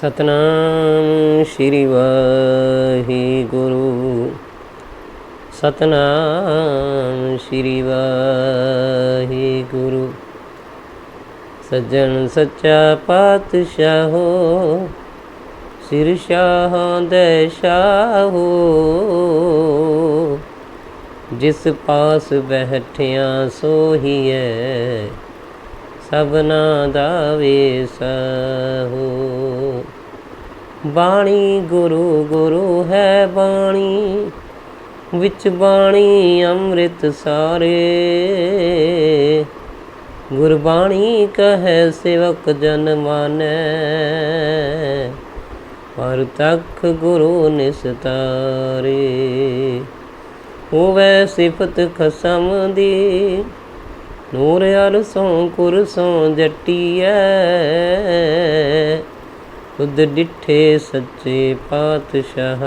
ਸਤਨਾਮ ਸ਼੍ਰੀ ਵਾਹਿਗੁਰੂ। ਸਤਨਾਮ ਸ਼੍ਰੀ ਵਾਹਿਗੁਰੂ। ਸੱਜਣ ਸੱਚਾ ਪਾਤਸ਼ਾਹ ਹੋ, ਸਿਰ ਸ਼ਾਹਾਂ ਦੇ ਸ਼ਾਹੋ ਜਿਸ ਪਾਸ ਬੈਠਿਆ ਸੋਹੀਐ ਸਭਨਾ ਦਾ ਵੇਸਹੋ ਬਾਣੀ ਗੁਰੂ ਗੁਰੂ ਹੈ ਬਾਣੀ, ਵਿੱਚ ਬਾਣੀ ਅੰਮ੍ਰਿਤ ਸਾਰੇ। ਗੁਰਬਾਣੀ ਕਹੈ ਸੇਵਕ ਜਨ ਮਾਨੈ, ਪਰ ਤੱਕ ਗੁਰੂ ਨਿਸਤਾਰੇ। ਹੋਵੇ ਸਿਫਤ ਖਸਮ ਦੀ ਨੂਰ ਅਰਸੋਂ ਕੁਰਸੋਂ ਜੱਟੀਐ। ਤੁਧ ਡਿਠੇ ਸੱਚੇ ਪਾਤਸ਼ਾਹ।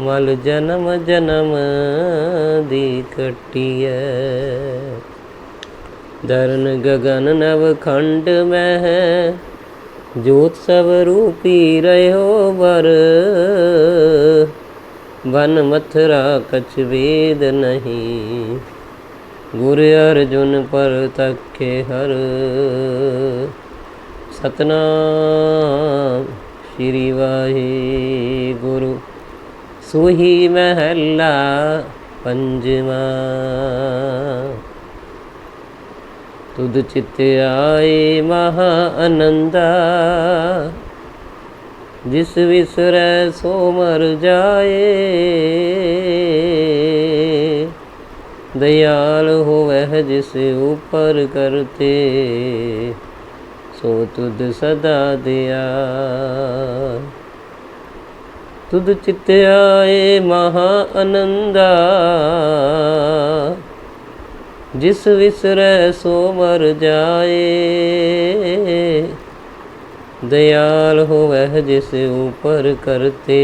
ਮਲ ਜਨਮ ਜਨਮ ਦੀ ਕਟੀਐ ਦਰਨ ਗਗਨ ਨਵ ਖੰਡ ਮਹਿ। ਜੋਤ ਸਭ ਰੂਪੀ ਰਹਿਓ ਵਰ। ਵਨ ਮਥਰਾ ਕਛ ਵੇਦ ਨਹੀਂ। ਗੁਰ ਅਰਜੁਨ ਪਰ ਤੱਕੇ ਹਰ। ਸਤਨਾਮ ਸ਼੍ਰੀ ਵਾਹਿਗੁਰੂ। ਸੋਹੀ ਮਹੱਲਾ ਪੰਜਵਾ। ਤੁਧ ਚਿਤ ਆਏ ਮਹਾ ਆਨੰਦਾ ਜਿਸ ਵਿਸਰੈ ਸੋ ਮਰ ਜਾਏ। दयाल होवह जिस ऊपर करते सो तुद सदा दिया तुद चित आए महा आनंदा जिस विसरै सो मर जाए दयाल होवह जिस ऊपर करते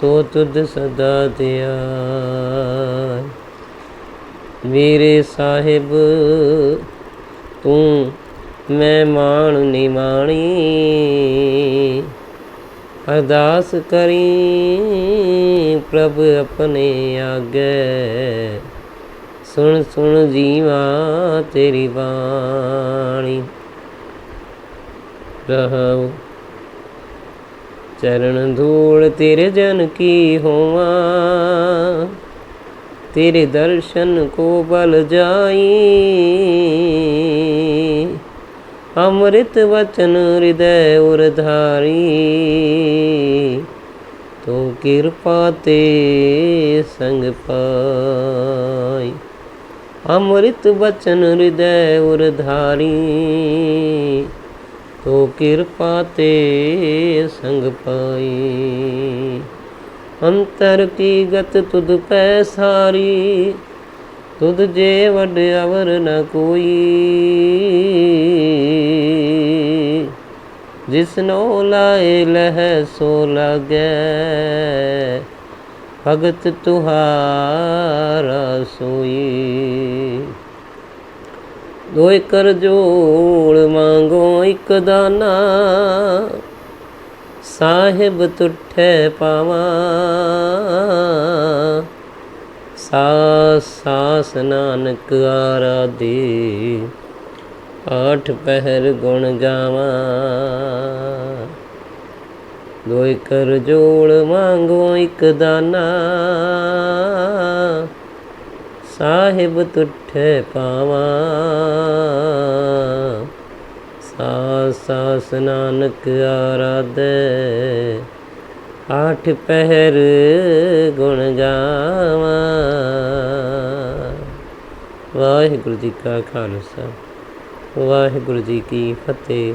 ਸੋ ਤੁਧ ਸਦਾ ਦਿਆ ਮੇਰੇ ਸਾਹਿਬ, ਤੂੰ ਮੈਂ ਮਾਣ ਨਿਮਾਣੀ ਅਰਦਾਸ ਕਰੀ ਪ੍ਰਭ ਆਪਣੇ ਆਗੇ। ਸੁਣ ਸੁਣ ਜੀਵਾ ਤੇਰੀ ਬਾਣੀ। ਰਹੋ ਚਰਨ ਧੂੜ ਤੇਰੇ ਜਨ ਕੀ ਹੋਵਾਂ। ਤੇਰੇ ਦਰਸ਼ਨ ਕੋ ਬਲ ਜਾਈ। ਅੰਮ੍ਰਿਤ ਵਚਨ ਹਿਰਦੈ ਉਰ ਧਾਰੀ। ਤੂੰ ਕਿਰਪਾ ਤੇ ਸੰਗ ਪਾਈ। ਅੰਮ੍ਰਿਤ ਵਚਨ ਹਿਰਦੈ ਉਰ ਧਾਰੀ। ਤੋ ਕਿਰਪਾ ਤੇ ਸੰਗ ਪਾਈ। ਅੰਤਰ ਕੀ ਗਤ ਤੁਧ ਪੈ ਸਾਰੀ? ਤੁਧ ਜੇ ਵੱਡ ਅਵਰ ਨ ਕੋਈ। ਜਿਸਨੋ ਲਾਏ ਲਹਿ ਸੋ ਲਾਗੈ। ਭਗਤ ਤੁਹਾਰਾ ਸੋਈ। ਦੋਇ ਕਰ ਜੋੜ ਮੰਗੋ ਇੱਕ ਦਾਨਾ। ਸਾਹਿਬ ਤੁਠੇ ਪਾਵਾਂ। ਸਾਸ ਸਾਸ ਨਾਨਕ ਆਰਾਧੇ, ਆਠ ਪਹਿਰ ਗੁਣ ਗਾਵਾਂ। ਦੋਇ ਕਰ ਜੋੜ ਮੰਗੋ ਇੱਕ ਦਾਨਾ। ਸਾਹਿਬ ਤੁਠੇ ਪਾਵਾਂ। ਸਾਸ ਨਾਨਕ ਆਰਾਧੇ। ਆਠ ਪਹਿਰ ਗੁਣ ਗਾਵਾਂ। ਵਾਹਿਗੁਰੂ ਜੀ ਕਾ ਖਾਲਸਾ। ਵਾਹਿਗੁਰੂ ਜੀ ਕੀ ਫਤਿਹ।